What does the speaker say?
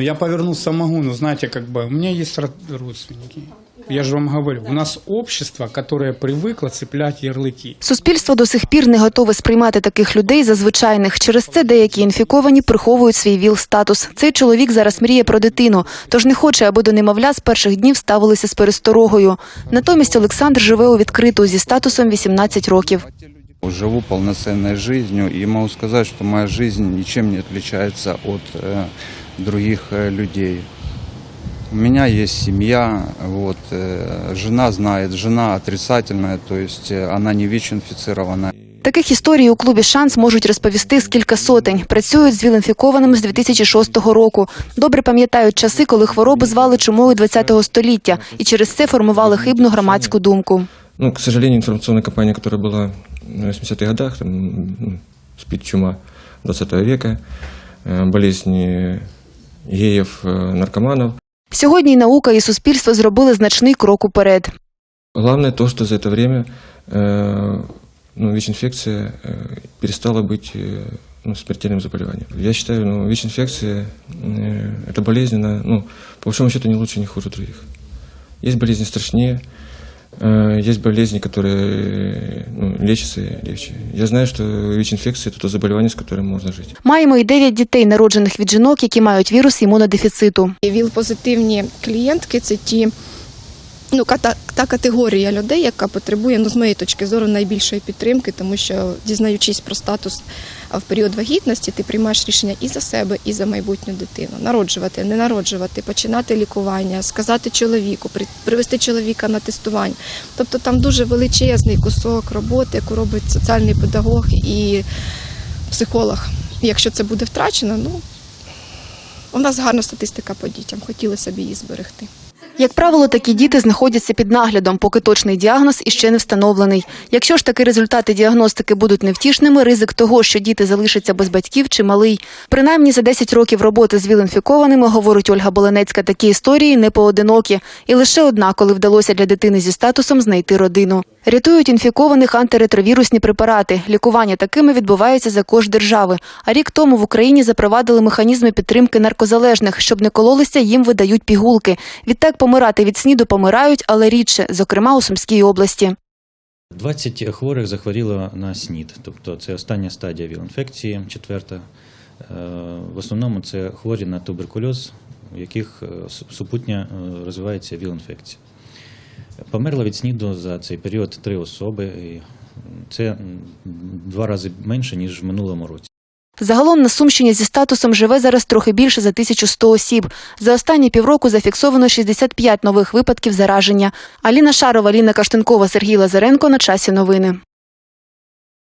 ну я повернул самогону, знаете, как бы, у меня есть ро- родственники. Я же вам говорю, у нас общество, которое привыкло цеплять ярлыки. Суспільство до сих пір не готове сприймати таких людей за звичайних. Через це деякі інфіковані приховують свій ВІЛ-статус. Цей чоловік зараз мріє про дитину, тож не хоче, аби до немовля з перших днів ставилися з пересторогою. Натомість Олександр живе у відкриту зі статусом 18 років. Живу полноценной жизнью и могу сказать, что моя жизнь ничем не отличается от э, других э, людей. У меня есть семья, вот, э, жена знает, жена отрицательная, то есть э, она не ВИЧ-инфицирована. Таких історій у клубі Шанс можуть розповісти з кілька сотень. Працюють з ВІЛ-інфікованими з 2006 року. Добре пам'ятають часи, коли хворобу звали чумою 20-го століття, і через це формували хибну громадську думку. Ну, к сожалению, информационная кампания, которая была в 80-х годах, там, ну, спит чума 20 века, э, болезни геев, э, наркоманов. Сьогодні і наука, і суспільство зробили значний крок уперед. Главное то, что за это время э, ну, ВИЧ-инфекция э, перестала быть э, ну, смертельным заболеванием. Я считаю, ну, ВИЧ-инфекция э, это болезнь, она, ну, по большому счету, не лучше, не хуже других. Есть болезни страшнее, э, есть болезни, которые ну, лечатся легче. Я знаю, что ВИЧ-инфекция – это то заболевание, с которым можно жить. Маємо і 9 дітей, народжених від жінок, які мають вірус імунодефіциту. ВІЛ-позитивні клієнтки це ті. Ну, та, та категорія людей, яка потребує, ну, з моєї точки зору, найбільшої підтримки, тому що, дізнаючись про статус в період вагітності, ти приймаєш рішення і за себе, і за майбутню дитину. Народжувати, не народжувати, починати лікування, сказати чоловіку, при- привести чоловіка на тестування. Тобто там дуже величезний кусок роботи, яку робить соціальний педагог і психолог. Якщо це буде втрачено, ну у нас гарна статистика по дітям. Хотілося б її зберегти. Як правило, такі діти знаходяться під наглядом, поки точний діагноз іще не встановлений. Якщо ж таки результати діагностики будуть невтішними, ризик того, що діти залишаться без батьків, чималий. Принаймні за 10 років роботи з ВІЛ-інфікованими, говорить Ольга Боленецька, такі історії не поодинокі. І лише одна, коли вдалося для дитини зі статусом знайти родину. Рятують інфікованих антиретровірусні препарати. Лікування такими відбувається за кошт держави. А рік тому в Україні запровадили механізми підтримки наркозалежних, щоб не кололися, їм видають пігулки. Відтак помирати від сніду помирають, але рідше, зокрема у Сумській області. 20 хворих захворіло на СНІД, тобто це остання стадія віл-інфекції, четверта. Е, В основному це хворі на туберкульоз, у яких е, супутня е, розвивається віл-інфекція. Померло від СНІДу за цей період три особи, і це два рази менше, ніж в минулому році. Загалом на Сумщині зі статусом живе зараз трохи більше за 1100 осіб. За останні півроку зафіксовано 65 нових випадків зараження. Аліна Шарова, Ліна Каштенкова, Сергій Лазаренко. На часі новини.